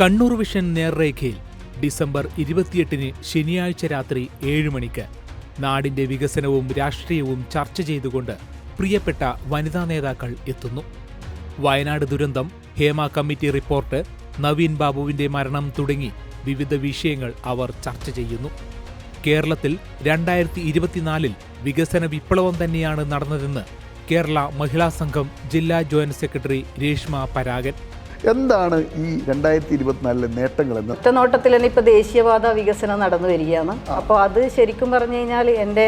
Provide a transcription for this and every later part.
Kannur vision നേർരേഖയിൽ December ഇരുപത്തിയെട്ടിന് ശനിയാഴ്ച രാത്രി ഏഴ് മണിക്ക് നാടിന്റെ വികസനവും രാഷ്ട്രീയവും ചർച്ച ചെയ്തുകൊണ്ട് പ്രിയപ്പെട്ട വനിതാ നേതാക്കൾ എത്തുന്നു. വയനാട് ദുരന്തം ഹേമ കമ്മിറ്റി റിപ്പോർട്ട് നവീൻ ബാബുവിന്റെ മരണം തുടങ്ങി വിവിധ വിഷയങ്ങൾ അവർ ചർച്ച ചെയ്യുന്നു. കേരളത്തിൽ രണ്ടായിരത്തി ഇരുപത്തിനാലിൽ വികസന വിപ്ലവം തന്നെയാണ് നടന്നതെന്ന് കേരള മഹിളാ സംഘം ജില്ലാ ജോയിന്റ് സെക്രട്ടറി രേഷ്മ പരാഗൻ എന്താണ് ഈ രണ്ടായിരത്തി ഇരുപത്തിനാലിലെ നേട്ടങ്ങളെന്ന്? ഒറ്റ നോട്ടത്തിൽ തന്നെ ഇപ്പോൾ ദേശീയപാത വികസനം നടന്നു വരികയാണ്. അപ്പോൾ അത് ശരിക്കും പറഞ്ഞു കഴിഞ്ഞാൽ എന്റെ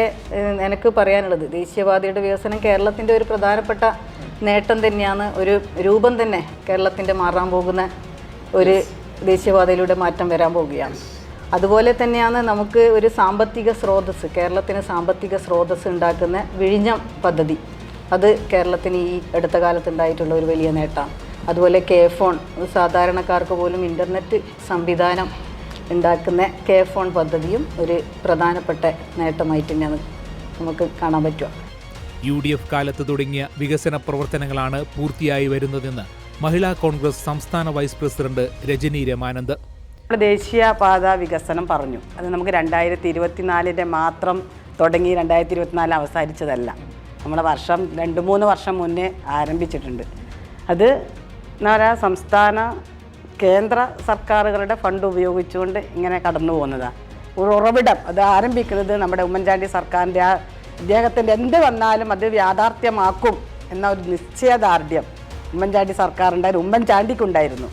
എനിക്ക് പറയാനുള്ളത് ദേശീയപാതയുടെ വികസനം കേരളത്തിന്റെ ഒരു പ്രധാനപ്പെട്ട നേട്ടം തന്നെയാണ്. ഒരു രൂപം തന്നെ കേരളത്തിന്റെ മാറാൻ പോകുന്ന ഒരു ദേശീയപാതയിലൂടെ മാറ്റം വരാൻ പോവുകയാണ് അതുപോലെ തന്നെയാണ് നമുക്ക് ഒരു സാമ്പത്തിക സ്രോതസ് കേരളത്തിന് സാമ്പത്തിക സ്രോതസ് ഉണ്ടാക്കുന്ന വിഴിഞ്ഞം പദ്ധതി. അത് കേരളത്തിന് ഈ അടുത്ത കാലത്ത് ഉണ്ടായിട്ടുള്ള ഒരു വലിയ നേട്ടമാണ്. അതുപോലെ കെ ഫോൺ സാധാരണക്കാർക്ക് പോലും ഇന്റർനെറ്റ് സംവിധാനം ഉണ്ടാക്കുന്ന കെ ഫോൺ പദ്ധതിയും ഒരു പ്രധാനപ്പെട്ട നേട്ടമായിട്ട് തന്നെയാണ് നമുക്ക് കാണാൻ പറ്റുക. യു ഡി എഫ് കാലത്ത് തുടങ്ങിയ വികസന പ്രവർത്തനങ്ങളാണ് പൂർത്തിയായി വരുന്നതെന്ന് മഹിളാ കോൺഗ്രസ് സംസ്ഥാന വൈസ് പ്രസിഡന്റ് രജനി രമാനന്ദ്. ദേശീയ പാത വികസനം പറഞ്ഞു. അത് നമുക്ക് രണ്ടായിരത്തി ഇരുപത്തിനാലിന്റെ മാത്രം തുടങ്ങി രണ്ടായിരത്തി ഇരുപത്തിനാല് അവസാനിച്ചതല്ല. നമ്മുടെ വർഷം രണ്ട് മൂന്ന് വർഷം മുന്നേ ആരംഭിച്ചിട്ടുണ്ട്. അത് പറയുക സംസ്ഥാന കേന്ദ്ര സർക്കാരുകളുടെ ഫണ്ട് ഉപയോഗിച്ചുകൊണ്ട് ഇങ്ങനെ കടന്നു പോകുന്നതാണ് ഒരു ഉറവിടം അത് ആരംഭിക്കുന്നത് നമ്മുടെ ഉമ്മൻചാണ്ടി സർക്കാരിന്റെ ആ അദ്ദേഹത്തിന്റെ എന്ത് വന്നാലും അത് യാഥാർത്ഥ്യമാക്കും എന്ന ഒരു നിശ്ചയദാർഢ്യം ഉമ്മൻചാണ്ടി സർക്കാരുണ്ടായിരുന്നു ഉമ്മൻചാണ്ടിക്കുണ്ടായിരുന്നു.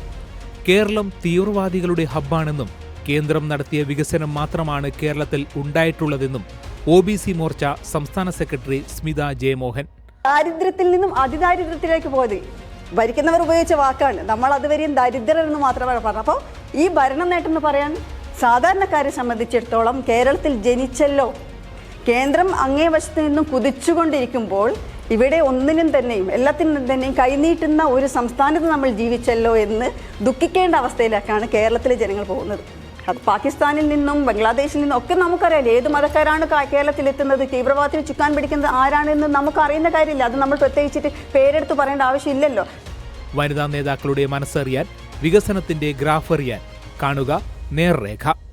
കേരളം തീവ്രവാദികളുടെ ഹബ്ബാണെന്നും കേന്ദ്രം നടത്തിയ വികസനം മാത്രമാണ് കേരളത്തിൽ ഉണ്ടായിട്ടുള്ളതെന്നും ഒ ബി സി മോർച്ച സംസ്ഥാന സെക്രട്ടറി സ്മിത ജയമോഹൻ. ദാരിദ്ര്യത്തിൽ നിന്നും അതിദാരിദ്ര്യത്തിലേക്ക് പോയത്. ഭരിക്കുന്നവർ ഉപയോഗിച്ച വാക്കാണ്. നമ്മൾ അതുവരെയും ദരിദ്രരെന്ന് മാത്രമാണ് പറഞ്ഞത്. അപ്പോൾ ഈ ഭരണ നേട്ടം എന്ന് പറയാൻ സാധാരണക്കാരെ സംബന്ധിച്ചിടത്തോളം കേരളത്തിൽ ജനിച്ചല്ലോ. കേന്ദ്രം അങ്ങേ വശത്ത് നിന്നും കുതിച്ചുകൊണ്ടിരിക്കുമ്പോൾ ഇവിടെ ഒന്നിനും തന്നെയും എല്ലാത്തിനും തന്നെയും കൈനീട്ടുന്ന ഒരു സംസ്ഥാനത്ത് നമ്മൾ ജീവിച്ചല്ലോ എന്ന് ദുഃഖിക്കേണ്ട അവസ്ഥയിലേക്കാണ് കേരളത്തിലെ ജനങ്ങൾ പോകുന്നത്. അത് പാകിസ്ഥാനിൽ നിന്നും ബംഗ്ലാദേശിൽ നിന്നും ഒക്കെ നമുക്കറിയാം. ഏത് മതക്കാരാണ് കേരളത്തിൽ എത്തുന്നത് തീവ്രവാദത്തിൽ ചുക്കാൻ പിടിക്കുന്നത് ആരാണെന്ന് നമുക്ക് അറിയുന്ന കാര്യമില്ല. അത് നമ്മൾ പ്രത്യേകിച്ചിട്ട് പേരെടുത്ത് പറയേണ്ട ആവശ്യമില്ലല്ലോ. വനിതാ നേതാക്കളുടെ മനസ്സറിയാൻ വികസനത്തിന്റെ ഗ്രാഫ് അറിയാൻ കാണുക നേർരേഖ.